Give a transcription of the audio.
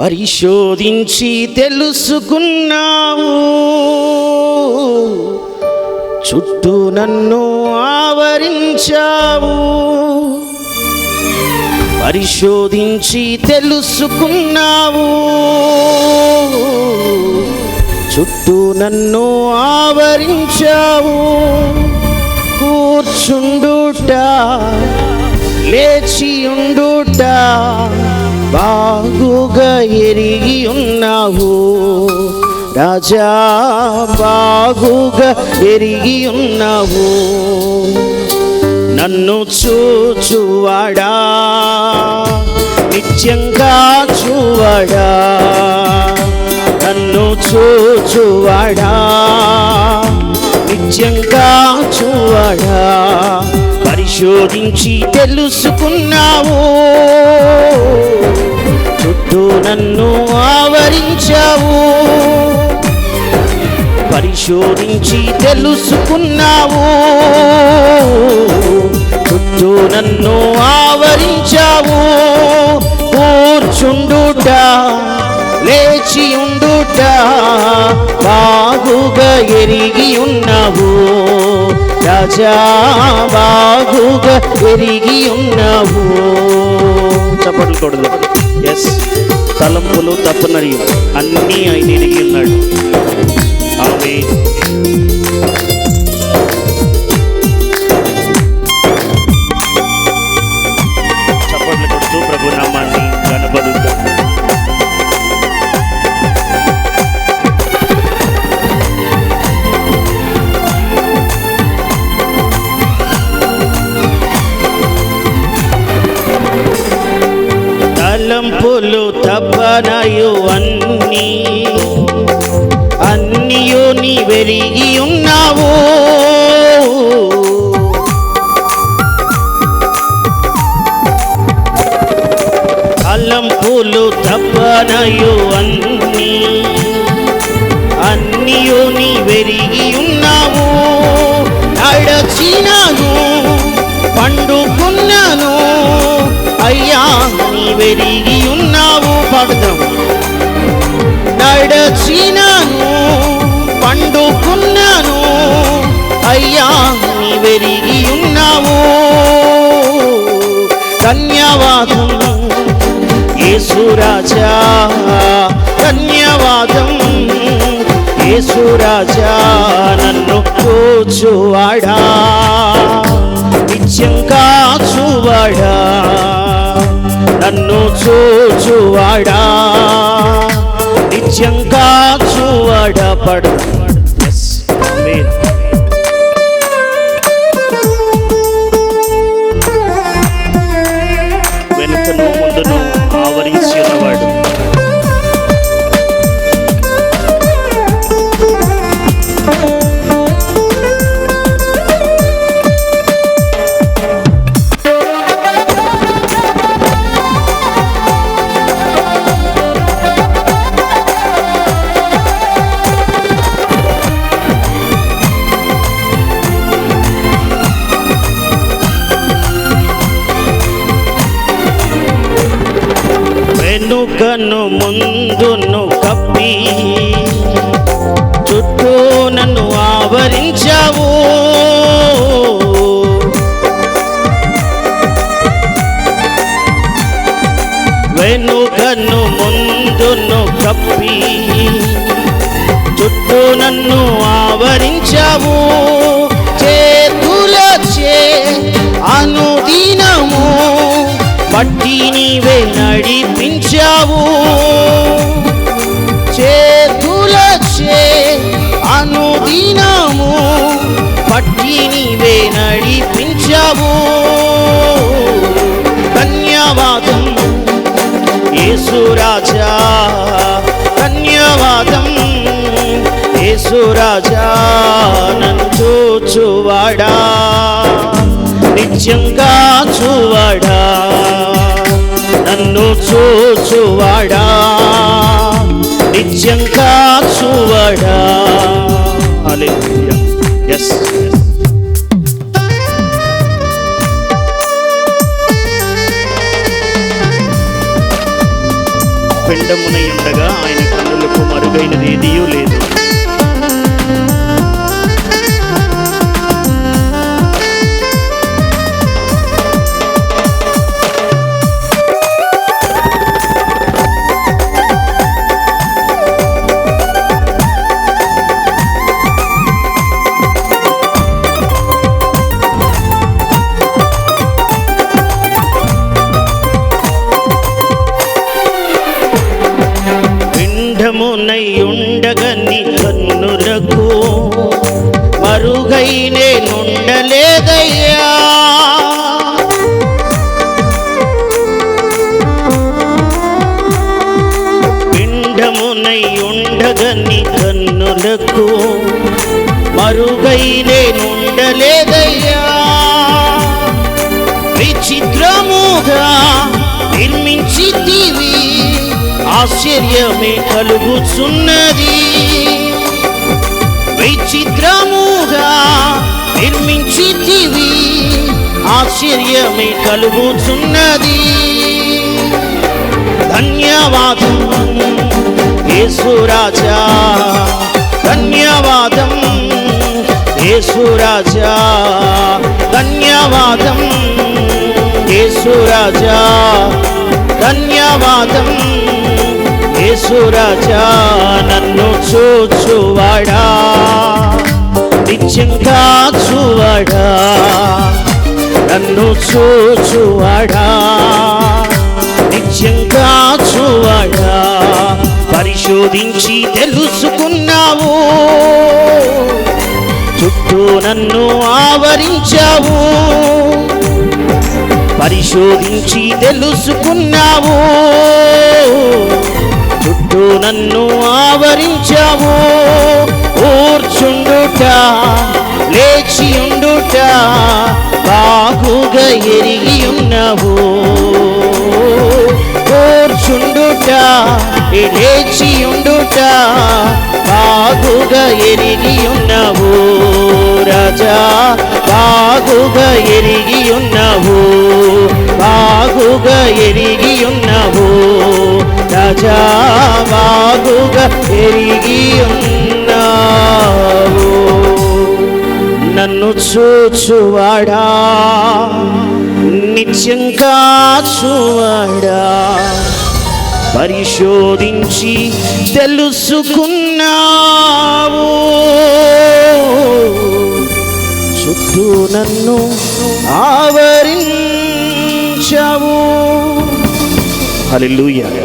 పరిశోధించి తెలుసుకున్నావు. చుట్టూ నన్ను ఆవరించావు. పరిశోధించి తెలుసుకున్నావు. చుట్టూ నన్ను ఆవరించావు. కూర్చుండుట లేచి ఉండుట బాగుగా ఎరిగి ఉన్నావు. రాజా బాగుగా ఎరిగి ఉన్నావు. నన్ను చూచువాడా నిత్యంగా చూవాడా. నన్ను చూచువాడా నిత్యంగా చూవాడా. పరిశోధించి తెలుసుకున్నావు. చుట్టూ నన్ను ఆవరించావు. పరిశోధించి తెలుసుకున్నావు. చుట్టూ నన్ను ఆవరించావు. కూర్చుండుట లేచి ఉండుట బాగుగా ఎరిగి ఉన్నావు. రాజా బాగుగా ఎరిగి ఉన్నావు చప్పట్లు కొడదు ఎస్ తలంపులు తప్పనరియు అన్నీ ఆయన ఎరిగి ఉన్నాడు. ఆమె తలంపులు తప్పనయు అన్నీ అన్నీయు నీ వెరిగి ఉన్నావు. తలంపులు తప్పనయు అన్నీ అన్నీయు నీ వెరిగి ఉన్నావు. నడచినాను పండుకున్నాను. అయ్యా నీ వెరిగి ఉన్నావు పాడుదాం నడచినాను పండుకున్నాను. అయ్యా నీ వెరిగి ఉన్నావు. ధన్యవాదం యేసురాజా ధన్యవాదం యేసురాజా నన్ను కూచువాడా నిత్యం కాచువాడా. నన్ను చూచువాడా? నిత్యంగా చూవాడా ఎస్ ఆమేన్ వెనుకను ముందును కప్పి చుట్టూ నన్ను ఆవరించావు. వెనుకను ముందును కప్పి చుట్టూ నన్ను ఆవరించావు. బట్టి నీవే నడిపించావు చేతులచే అనుదినము పట్టి నీవే నడిపించావు ధన్యవాదం యేసురాజా ధన్యవాదం యేసురాజా నన్ను చూచువాడా నిత్యంగా చూవాడా. నన్ను చూచువాడా? నిత్యంగా చూవడా ఎస్ పిండమునై ఉండగా ఆయన కన్నులకు మరుగైనది ఏదియూ లేదు. మరుగై నేనుండలేదయ్యా పిండమునై ఉండగని కన్నులకు మరుగై నేనుండలేదయ్యా విచిత్రముగా నిర్మించితివి ఆశ్చర్యమే కలుగుచున్నది. విచిత్రముగా నిర్మించితివి. ఆశ్చర్యమే కలుగుతున్నది. ధన్యవాదం యేసురాజా ధన్యవాదం యేసురాజా ధన్యవాదం యేసురాజా ధన్యవాదం. యేసురాజా నన్ను చూచువాడా? నిత్యంగా చూవాడా నన్ను చూచువాడా? నిత్యంగా చూవాడా పరిశోధించి తెలుసుకున్నావు. చుట్టూ నన్ను ఆవరించావు. పరిశోధించి తెలుసుకున్నావు. నన్ను ఆవరించావు. కూర్చుండుట లేచి ఉండుట బాగుగా ఎరిగి ఉన్నావు. కూర్చుండుట లేచి ఉండుట బాగుగా ఎరిగి ఉన్నావు. రాజా బాగుగా ఎరిగి ఉన్నావు. బాగుగా ఎరిగి రాజా బాగుగా ఎరిగి ఉన్నావు నన్ను చూచువాడా నిత్యం కాచువాడా. పరిశోధించి తెలుసుకున్నావు. చుట్టూ నన్ను ఆవరించవు. హల్లెలూయా.